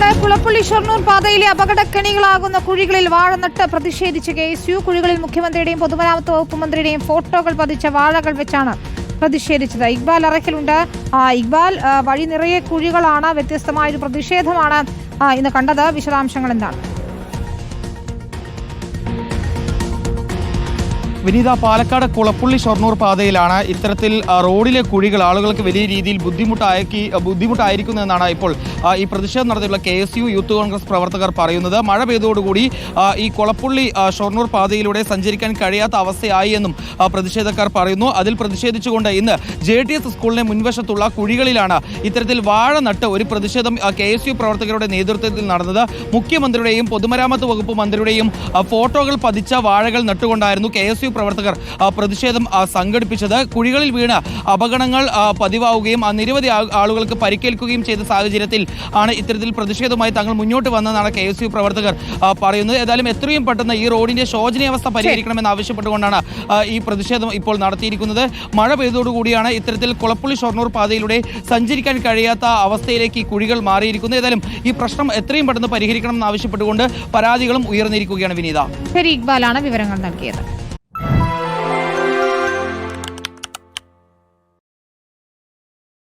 പാലക്കാട് പുളപ്പള്ളി ഷൊർണൂർ പാതയിലെ അപകടക്കെണികളാകുന്ന കുഴികളിൽ വാഴ നട്ട് പ്രതിഷേധിച്ച് കെ എസ് യു. കുഴികളിൽ മുഖ്യമന്ത്രിയുടെയും പൊതുമരാമത്ത് വകുപ്പ് മന്ത്രിയുടെയും ഫോട്ടോകൾ പതിച്ച വാഴകൾ വെച്ചാണ് പ്രതിഷേധിച്ചത്. ഇക്ബാൽ അറക്കലുണ്ട് ഇക്ബാൽ വഴി നിറയെ കുഴികളാണ് വ്യത്യസ്തമായ ഒരു പ്രതിഷേധമാണ് ഇന്ന് കണ്ടത്. വിശദാംശങ്ങൾ എന്താണ്? വിനീത പാലക്കാട് കുളപ്പുള്ളി ഷൊർണൂർ പാതയിലാണ് ഇത്തരത്തിൽ റോഡിലെ കുഴികൾ ആളുകൾക്ക് വലിയ രീതിയിൽ ബുദ്ധിമുട്ടാക്കി ബുദ്ധിമുട്ടായിരിക്കുന്നതെന്നാണ് ഇപ്പോൾ ഈ പ്രതിഷേധം നടത്തിയുള്ള K S U youth Congress പ്രവർത്തകർ പറയുന്നത്. മഴ പെയ്തതോടുകൂടി ആ, ഈ കുളപ്പുള്ളി ഷൊർണൂർ പാതയിലൂടെ സഞ്ചരിക്കാൻ കഴിയാത്ത അവസ്ഥയായി എന്നും പ്രതിഷേധക്കാർ പറയുന്നു. അതിൽ പ്രതിഷേധിച്ചുകൊണ്ട് ഇന്ന് ജെ ടി എസ് സ്കൂളിന് മുൻവശത്തുള്ള കുഴികളിലാണ് ഇത്തരത്തിൽ വാഴ നട്ട് ഒരു പ്രതിഷേധം കെ എസ് യു പ്രവർത്തകരുടെ നേതൃത്വത്തിൽ നടന്നത്. മുഖ്യമന്ത്രിയുടെയും പൊതുമരാമത്ത് വകുപ്പ് മന്ത്രിയുടെയും ഫോട്ടോകൾ പതിച്ച വാഴകൾ നട്ടുകൊണ്ടായിരുന്നു കെ എസ് യു പ്രവർത്തകർ പ്രതിഷേധം സംഘടിപ്പിച്ചത്. കുഴികളിൽ വീണ് അപകടങ്ങൾ പതിവാവുകയും നിരവധി ആളുകൾക്ക് പരിക്കേൽക്കുകയും ചെയ്ത സാഹചര്യത്തിൽ ആണ് ഇത്തരത്തിൽ പ്രതിഷേധവുമായി തങ്ങൾ മുന്നോട്ട് വന്നതെന്നാണ് കെ എസ് യു പ്രവർത്തകർ പറയുന്നത്. ഏതായാലും എത്രയും പെട്ടെന്ന് ഈ റോഡിന്റെ ശോചനീയാവസ്ഥ പരിഹരിക്കണമെന്ന് ആവശ്യപ്പെട്ടുകൊണ്ടാണ് ഈ പ്രതിഷേധം ഇപ്പോൾ നടത്തിയിരിക്കുന്നത്. മഴ പെയ്തതോടുകൂടിയാണ് ഇത്തരത്തിൽ കുളപ്പുള്ളി ഷൊർണൂർ പാതയിലൂടെ സഞ്ചരിക്കാൻ കഴിയാത്ത അവസ്ഥയിലേക്ക് ഈ കുഴികൾ മാറിയിരിക്കുന്നത്. ഏതായാലും ഈ പ്രശ്നം എത്രയും പെട്ടെന്ന് പരിഹരിക്കണം എന്ന് ആവശ്യപ്പെട്ടുകൊണ്ട് പരാതികളും ഉയർന്നിരിക്കുകയാണ് വിനീത. ശരി ഇക്ബാലാണ് വിവരങ്ങൾ നൽകിയത്.